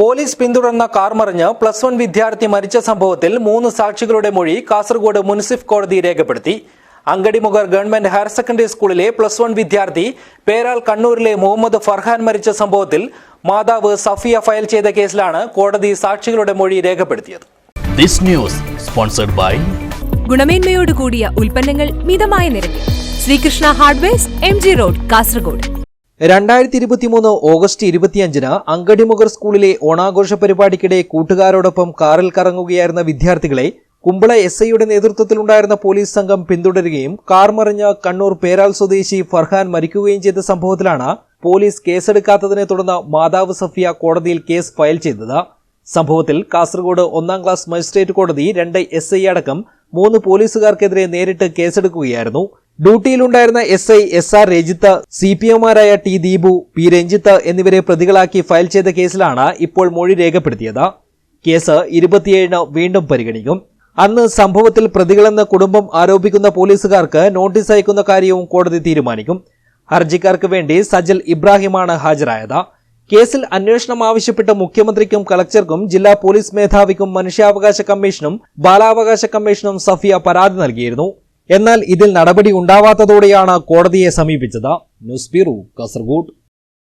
Police പിന്തുടർന്ന car മറിഞ്ഞ് plus one വിദ്യാർത്ഥി മരിച്ച സംഭവത്തിൽ മൂന്ന് സാക്ഷികളുടെ മൊഴി കാസർഗോഡ് മുനിസിഫ് കോടതി രേഖപ്പെടുത്തി. അങ്കടിമുഖർ ഗവൺമെന്റ് ഹയർ സെക്കൻഡറി സ്കൂളിലെ പ്ലസ് വൺ വിദ്യാർത്ഥി പേരാൽ കണ്ണൂരിലെ മുഹമ്മദ് ഫർഹാൻ മരിച്ച സംഭവത്തിൽ മാതാവ് സഫിയ ഫയൽ ചെയ്ത കേസിലാണ് കോടതി സാക്ഷികളുടെ മൊഴി രേഖപ്പെടുത്തിയത്. This news sponsored by ഗുണമേന്മയോട് കൂടിയ ഉൽപ്പന്നങ്ങൾ മിതമായ നിരക്കിൽ. Sreekrishna hardware M G road Kasaragod. രണ്ടായിരത്തി ഇരുപത്തിമൂന്ന് ഓഗസ്റ്റ് ഇരുപത്തിയഞ്ചിന് അങ്കടിമുഖർ സ്കൂളിലെ ഓണാഘോഷ പരിപാടിക്കിടെ കൂട്ടുകാരോടൊപ്പം കാറിൽ കറങ്ങുകയായിരുന്ന വിദ്യാർത്ഥികളെ കുമ്പള എസ് ഐയുടെ നേതൃത്വത്തിലുണ്ടായിരുന്ന പോലീസ് സംഘം പിന്തുടരുകയും കാർ മറിഞ്ഞ കണ്ണൂർ പേരാൽ സ്വദേശി ഫർഹാൻ മരിക്കുകയും ചെയ്ത സംഭവത്തിലാണ് പോലീസ് കേസെടുക്കാത്തതിനെ തുടർന്ന് മാതാവ് സഫിയ കോടതിയിൽ കേസ് ഫയൽ ചെയ്തത്. സംഭവത്തിൽ കാസർഗോഡ് ഒന്നാം ക്ലാസ് മജിസ്ട്രേറ്റ് കോടതി രണ്ട് എസ് ഐ അടക്കം മൂന്ന് പോലീസുകാർക്കെതിരെ നേരിട്ട് കേസെടുക്കുകയായിരുന്നു. ഡ്യൂട്ടിയിലുണ്ടായിരുന്ന S I S R Rajith C P എമാരായ T Deepu P Ranjith എന്നിവരെ പ്രതികളാക്കി ഫയൽ ചെയ്ത കേസിലാണ് ഇപ്പോൾ മൊഴി രേഖപ്പെടുത്തിയത്. കേസ് ഇരുപത്തിയേഴിന് വീണ്ടും പരിഗണിക്കും. അന്ന് സംഭവത്തിൽ പ്രതികളെന്ന് കുടുംബം ആരോപിക്കുന്ന പോലീസുകാർക്ക് നോട്ടീസ് അയക്കുന്ന കാര്യവും കോടതി തീരുമാനിക്കും. ഹർജിക്കാർക്ക് വേണ്ടി സജൽ ഇബ്രാഹിമാണ് ഹാജരായത്. കേസിൽ അന്വേഷണം ആവശ്യപ്പെട്ട് മുഖ്യമന്ത്രിക്കും കളക്ടർക്കും ജില്ലാ പോലീസ് മേധാവിക്കും മനുഷ്യാവകാശ കമ്മീഷനും ബാലാവകാശ കമ്മീഷനും സഫിയ പരാതി നൽകിയിരുന്നു. എന്നാൽ ഇതിൽ നടപടി ഉണ്ടാവാത്തതോടെയാണ് കോടതിയെ സമീപിച്ചത്. News bureau Kasaragod.